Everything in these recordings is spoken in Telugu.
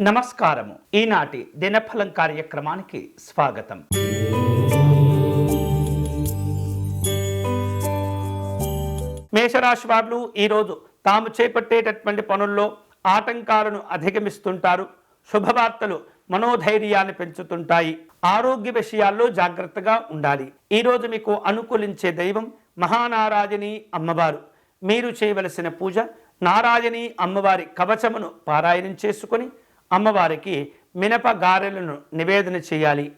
నమస్కారము. ఈనాటి దినఫలం కార్యక్రమానికి స్వాగతం. మేషరాశి వారు ఈరోజు తాము చేపట్టేటటువంటి పనుల్లో ఆటంకాలను అధిగమిస్తుంటారు. శుభవార్తలు మనోధైర్యాన్ని పెంచుతుంటాయి. ఆరోగ్య విషయాల్లో జాగ్రత్తగా ఉండాలి. ఈరోజు మీకు అనుకూలించే దైవం మహానారాయణి అమ్మవారు. మీరు చేయవలసిన పూజ నారాయణి అమ్మవారి కవచమును పారాయణం చేసుకొని అమ్మవారికి మినప గారెలను నివేదన చేయాలి.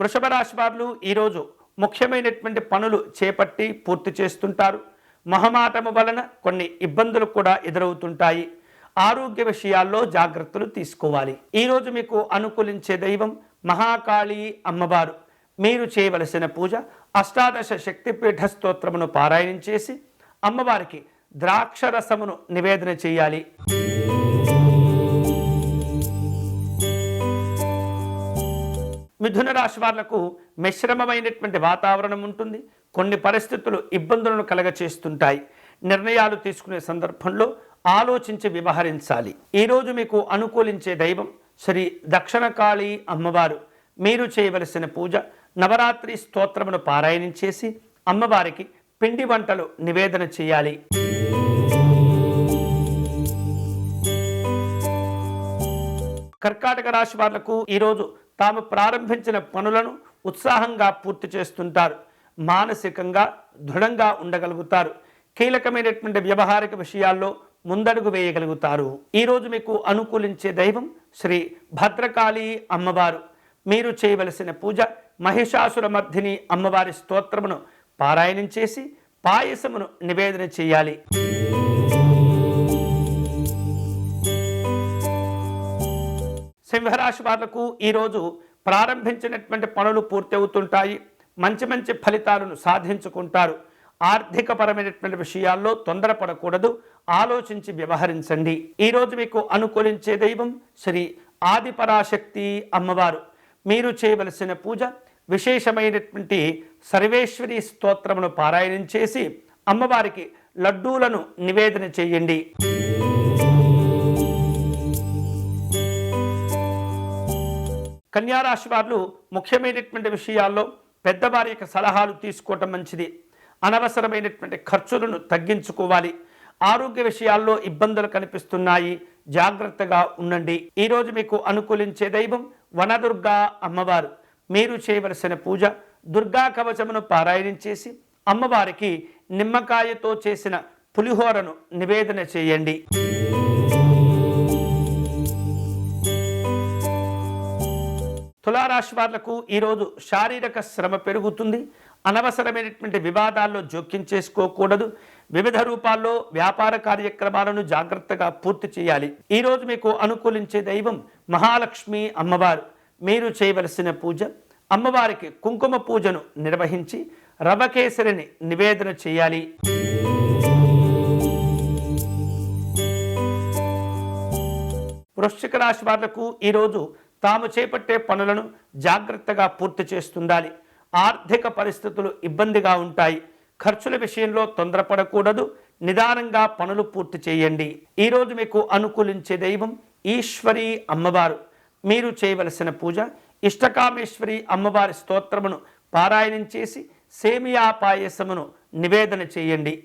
వృషభ రాశి వారు ఈరోజు ముఖ్యమైనటువంటి పనులు చేపట్టి పూర్తి చేస్తుంటారు. మహమాటము వలన కొన్ని ఇబ్బందులు కూడా ఎదురవుతుంటాయి. ఆరోగ్య విషయాల్లో జాగ్రత్తలు తీసుకోవాలి. ఈరోజు మీకు అనుకూలించే దైవం మహాకాళి అమ్మవారు. మీరు చేయవలసిన పూజ అష్టాదశ శక్తిపీఠ స్తోత్రమును పారాయణం చేసి అమ్మవారికి ద్రాక్షరసమును నివేదన చేయాలి. మిథున రాశి వాళ్ళకు మిశ్రమమైనటువంటి వాతావరణం ఉంటుంది. కొన్ని పరిస్థితులు ఇబ్బందులను కలగచేస్తుంటాయి. నిర్ణయాలు తీసుకునే సందర్భంలో ఆలోచించి వ్యవహరించాలి. ఈరోజు మీకు అనుకూలించే దైవం శ్రీ దక్షిణకాళి అమ్మవారు. మీరు చేయవలసిన పూజ నవరాత్రి స్తోత్రమును పారాయణం చేసి అమ్మవారికి పిండి వంటలు నివేదన చేయాలి. కర్కాటక రాశి వాళ్ళకు ఈరోజు తాము ప్రారంభించిన పనులను ఉత్సాహంగా పూర్తి చేస్తుంటారు. మానసికంగా దృఢంగా ఉండగలుగుతారు. కీలకమైనటువంటి వ్యవహారిక విషయాల్లో ముందడుగు వేయగలుగుతారు. ఈరోజు మీకు అనుకూలించే దైవం శ్రీ భద్రకాళి అమ్మవారు. మీరు చేయవలసిన పూజ మహిషాసుర మర్ధిని అమ్మవారి స్తోత్రమును పారాయణం చేసి పాయసమును నివేదన చేయాలి. సింహరాశి వాళ్ళకు ఈరోజు ప్రారంభించినటువంటి పనులు పూర్తి అవుతుంటాయి మంచి మంచి ఫలితాలను సాధించుకుంటారు. ఆర్థికపరమైనటువంటి విషయాల్లో తొందరపడకూడదు. ఆలోచించి వ్యవహరించండి. ఈరోజు మీకు అనుకూలించే దైవం శ్రీ ఆదిపరాశక్తి అమ్మవారు. మీరు చేయవలసిన పూజ విశేషమైనటువంటి సర్వేశ్వరి స్తోత్రమును పారాయణం చేసి అమ్మవారికి లడ్డూలను నివేదన చేయండి. కన్యారాశి వారు ముఖ్యమైనటువంటి విషయాల్లో పెద్దవారి యొక్క సలహాలు తీసుకోవటం మంచిది. అనవసరమైనటువంటి ఖర్చులను తగ్గించుకోవాలి. ఆరోగ్య విషయాల్లో ఇబ్బందులు కనిపిస్తున్నాయి. జాగ్రత్తగా ఉండండి. ఈరోజు మీకు అనుకూలించే దైవం వనదుర్గా అమ్మవారు. మీరు చేయవలసిన పూజ దుర్గా కవచమును పారాయణం చేసి అమ్మవారికి నిమ్మకాయతో చేసిన పులిహోరను నివేదన చేయండి. తులారాశి వాళ్ళకు ఈరోజు శారీరక శ్రమ పెరుగుతుంది. అనవసరమైనటువంటి వివాదాల్లో జోక్యం చేసుకోకూడదు. వివిధ రూపాల్లో వ్యాపార కార్యక్రమాలను జాగ్రత్తగా పూర్తి చేయాలి. ఈరోజు మీకు అనుకూలించే దైవం మహాలక్ష్మి అమ్మవారు. మీరు చేయవలసిన పూజ అమ్మవారికి కుంకుమ పూజను నిర్వహించి రవకేసరిని నివేదన చేయాలి. వృశ్చిక రాశి వాళ్ళకు ఈరోజు తాము చేపట్టే పనులను జాగ్రత్తగా పూర్తి చేస్తుండాలి. ఆర్థిక పరిస్థితులు ఇబ్బందిగా ఉంటాయి. ఖర్చుల విషయంలో తొందరపడకూడదు. నిదానంగా పనులు పూర్తి చేయండి. ఈరోజు మీకు అనుకూలించే దైవం ఈశ్వరి అమ్మవారు. మీరు చేయవలసిన పూజ ఇష్టకామేశ్వరి అమ్మవారి స్తోత్రమును పారాయణం చేసి సేమియా పాయసమును నివేదన చేయండి.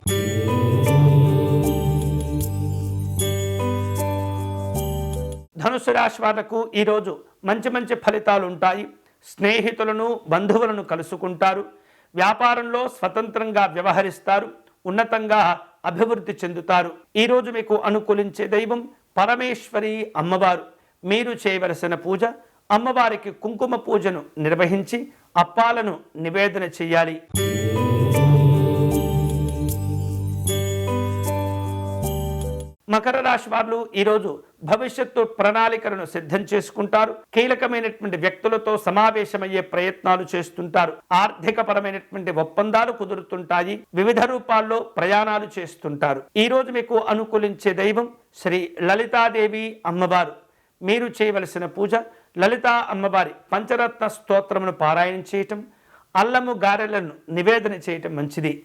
ధనుసు రాశి వాళ్ళకు ఈరోజు మంచి మంచి ఫలితాలు ఉంటాయి స్నేహితులను బంధువులను కలుసుకుంటారు. వ్యాపారంలో స్వతంత్రంగా వ్యవహరిస్తారు. ఉన్నతంగా అభివృద్ధి చెందుతారు. ఈరోజు మీకు అనుకూలించే దైవం పరమేశ్వరి అమ్మవారు. మీరు చేయవలసిన పూజ అమ్మవారికి కుంకుమ పూజను నిర్వహించి అప్పాలను నివేదన చేయాలి. మకర రాశి వారు ఈరోజు భవిష్యత్తు ప్రణాళికలను సిద్ధం చేసుకుంటారు. కీలకమైనటువంటి వ్యక్తులతో సమావేశమయ్యే ప్రయత్నాలు చేస్తుంటారు. ఆర్థిక పరమైనటువంటి ఒప్పందాలు కుదురుతుంటాయి. వివిధ రూపాల్లో ప్రయాణాలు చేస్తుంటారు. ఈ రోజు మీకు అనుకూలించే దైవం శ్రీ లలితాదేవి అమ్మవారు. మీరు చేయవలసిన పూజ లలిత అమ్మవారి పంచరత్న స్తోత్రమును పారాయణం చేయటం అల్లము గారెలను నివేదన చేయటం మంచిది.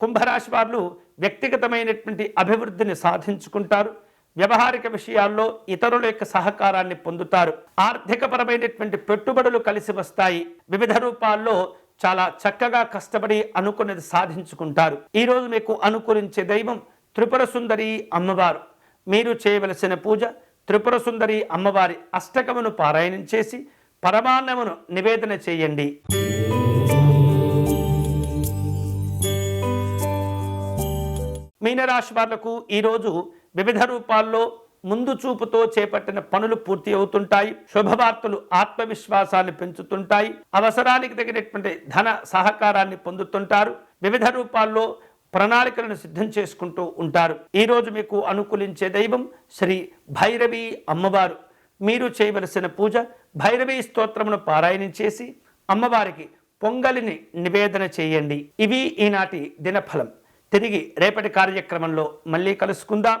కుంభరాశి వారు వ్యక్తిగతమైనటువంటి అభివృద్ధిని సాధించుకుంటారు. వ్యవహారిక విషయాల్లో ఇతరుల యొక్క సహకారాన్ని పొందుతారు. ఆర్థికపరమైనటువంటి పెట్టుబడులు కలిసి వస్తాయి. వివిధ రూపాల్లో చాలా చక్కగా కష్టపడి అనుకున్నది సాధించుకుంటారు. ఈరోజు మీకు అనుకూలించే దైవం త్రిపుర సుందరి అమ్మవారు. మీరు చేయవలసిన పూజ త్రిపుర సుందరి అమ్మవారి అష్టకమును పారాయణం చేసి పరమాన్నమును నివేదన చేయండి. మీనరాశి వాళ్ళకు ఈరోజు వివిధ రూపాల్లో ముందు చూపుతో చేపట్టిన పనులు పూర్తి అవుతుంటాయి. శుభవార్తలు ఆత్మవిశ్వాసాన్ని పెంచుతుంటాయి. అవసరానికి తగినటువంటి ధన సహకారాన్ని పొందుతుంటారు. వివిధ రూపాల్లో ప్రణాళికలను సిద్ధం చేసుకుంటూ ఉంటారు. ఈరోజు మీకు అనుకూలించే దైవం శ్రీ భైరవి అమ్మవారు. మీరు చేయవలసిన పూజ భైరవి స్తోత్రమును పారాయణం చేసి అమ్మవారికి పొంగలిని నివేదన చేయండి. ఇవి ఈనాటి దినఫలం. తిరిగి రేపటి కార్యక్రమంలో మళ్ళీ కలుసుకుందాం.